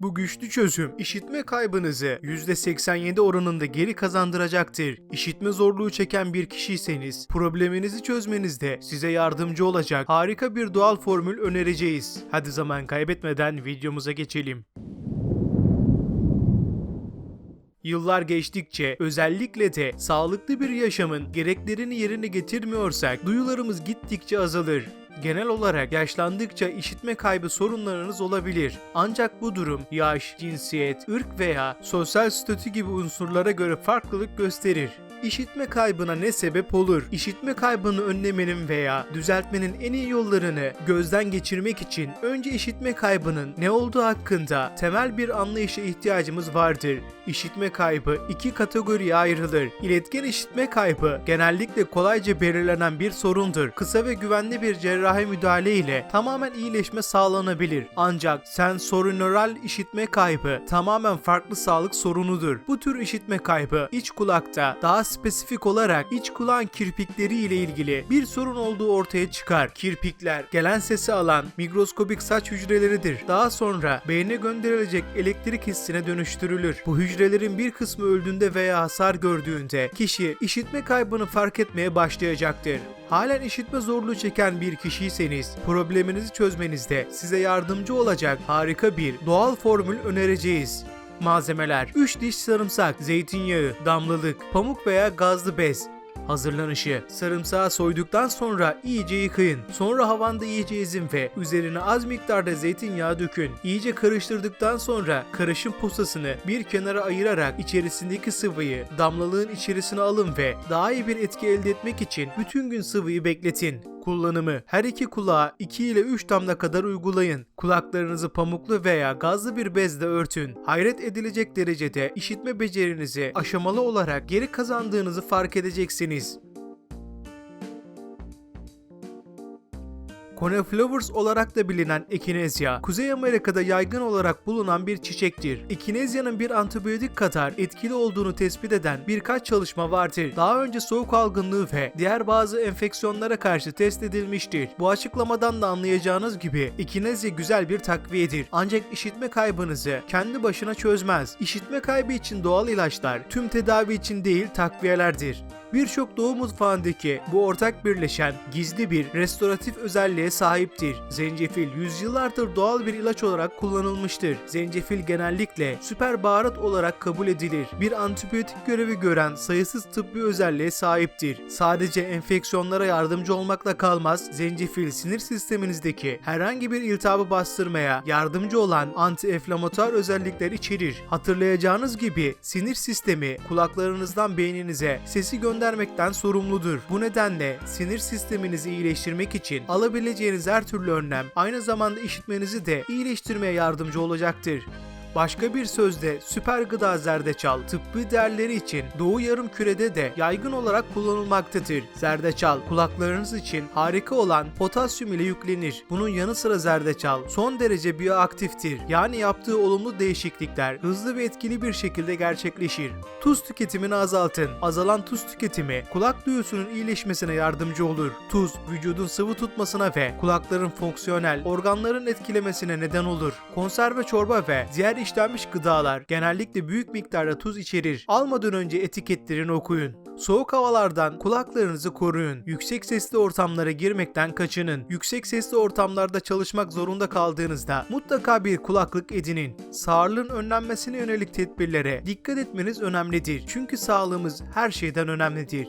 Bu güçlü çözüm işitme kaybınızı %87 oranında geri kazandıracaktır. İşitme zorluğu çeken bir kişiyseniz probleminizi çözmenizde size yardımcı olacak harika bir doğal formül önereceğiz. Hadi zaman kaybetmeden videomuza geçelim. Yıllar geçtikçe özellikle de sağlıklı bir yaşamın gereklerini yerine getirmiyorsak duyularımız gittikçe azalır. Genel olarak yaşlandıkça işitme kaybı sorunlarınız olabilir. Ancak bu durum yaş, cinsiyet, ırk veya sosyal statü gibi unsurlara göre farklılık gösterir. İşitme kaybına ne sebep olur? İşitme kaybını önlemenin veya düzeltmenin en iyi yollarını gözden geçirmek için önce işitme kaybının ne olduğu hakkında temel bir anlayışa ihtiyacımız vardır. İşitme kaybı iki kategoriye ayrılır. İletken işitme kaybı genellikle kolayca belirlenen bir sorundur. Kısa ve güvenli bir cerrahi müdahale ile tamamen iyileşme sağlanabilir. Ancak sensorinöral işitme kaybı tamamen farklı sağlık sorunudur. Bu tür işitme kaybı iç kulakta daha spesifik olarak iç kulağın kirpikleri ile ilgili bir sorun olduğu ortaya çıkar. Kirpikler gelen sesi alan mikroskobik saç hücreleridir. Daha sonra beyne gönderilecek elektrik hissine dönüştürülür. Bu hücrelerin bir kısmı öldüğünde veya hasar gördüğünde kişi işitme kaybını fark etmeye başlayacaktır. Halen işitme zorluğu çeken bir kişiyseniz probleminizi çözmenizde size yardımcı olacak harika bir doğal formül önereceğiz. Malzemeler 3 diş sarımsak, zeytinyağı, damlalık, pamuk veya gazlı bez. Hazırlanışı Sarımsağı soyduktan sonra iyice yıkayın. Sonra havanda iyice ezin ve üzerine az miktarda zeytinyağı dökün. İyice karıştırdıktan sonra karışım posasını bir kenara ayırarak içerisindeki sıvıyı damlalığın içerisine alın ve daha iyi bir etki elde etmek için bütün gün sıvıyı bekletin. Kullanımı her iki kulağa 2 ile 3 damla kadar uygulayın. Kulaklarınızı pamuklu veya gazlı bir bezle örtün. Hayret edilecek derecede işitme becerinizi aşamalı olarak geri kazandığınızı fark edeceksiniz. Coneflowers olarak da bilinen ekinezya, Kuzey Amerika'da yaygın olarak bulunan bir çiçektir. Ekinezyanın bir antibiyotik kadar etkili olduğunu tespit eden birkaç çalışma vardır. Daha önce soğuk algınlığı ve diğer bazı enfeksiyonlara karşı test edilmiştir. Bu açıklamadan da anlayacağınız gibi ekinezya güzel bir takviyedir. Ancak işitme kaybınızı kendi başına çözmez. İşitme kaybı için doğal ilaçlar tüm tedavi için değil takviyelerdir. Birçok Doğu mutfağındaki bu ortak birleşen gizli bir restoratif özelliğe sahiptir. Zencefil yüzyıllardır doğal bir ilaç olarak kullanılmıştır. Zencefil genellikle süper baharat olarak kabul edilir. Bir antibiyotik görevi gören sayısız tıbbi özelliğe sahiptir. Sadece enfeksiyonlara yardımcı olmakla kalmaz, zencefil sinir sisteminizdeki herhangi bir iltihabı bastırmaya yardımcı olan anti-enflamatuar özellikler içerir. Hatırlayacağınız gibi sinir sistemi kulaklarınızdan beyninize sesi göndermekten sorumludur. Bu nedenle sinir sisteminizi iyileştirmek için alabileceğiniz her türlü önlem aynı zamanda işitmenizi de iyileştirmeye yardımcı olacaktır. Başka bir sözde süper gıda zerdeçal tıbbi değerleri için doğu yarım kürede de yaygın olarak kullanılmaktadır. Zerdeçal kulaklarınız için harika olan potasyum ile yüklenir. Bunun yanı sıra zerdeçal son derece bioaktiftir. Yani yaptığı olumlu değişiklikler hızlı ve etkili bir şekilde gerçekleşir. Tuz tüketimini azaltın. Azalan tuz tüketimi kulak duyusunun iyileşmesine yardımcı olur. Tuz vücudun sıvı tutmasına ve kulakların fonksiyonel organların etkilemesine neden olur. Konserve çorba ve diğer işlenmiş gıdalar genellikle büyük miktarda tuz içerir. Almadan önce etiketlerini okuyun. Soğuk havalardan kulaklarınızı koruyun. Yüksek sesli ortamlara girmekten kaçının. Yüksek sesli ortamlarda çalışmak zorunda kaldığınızda mutlaka bir kulaklık edinin. Sağlığın önlenmesine yönelik tedbirlere dikkat etmeniz önemlidir. Çünkü sağlığımız her şeyden önemlidir.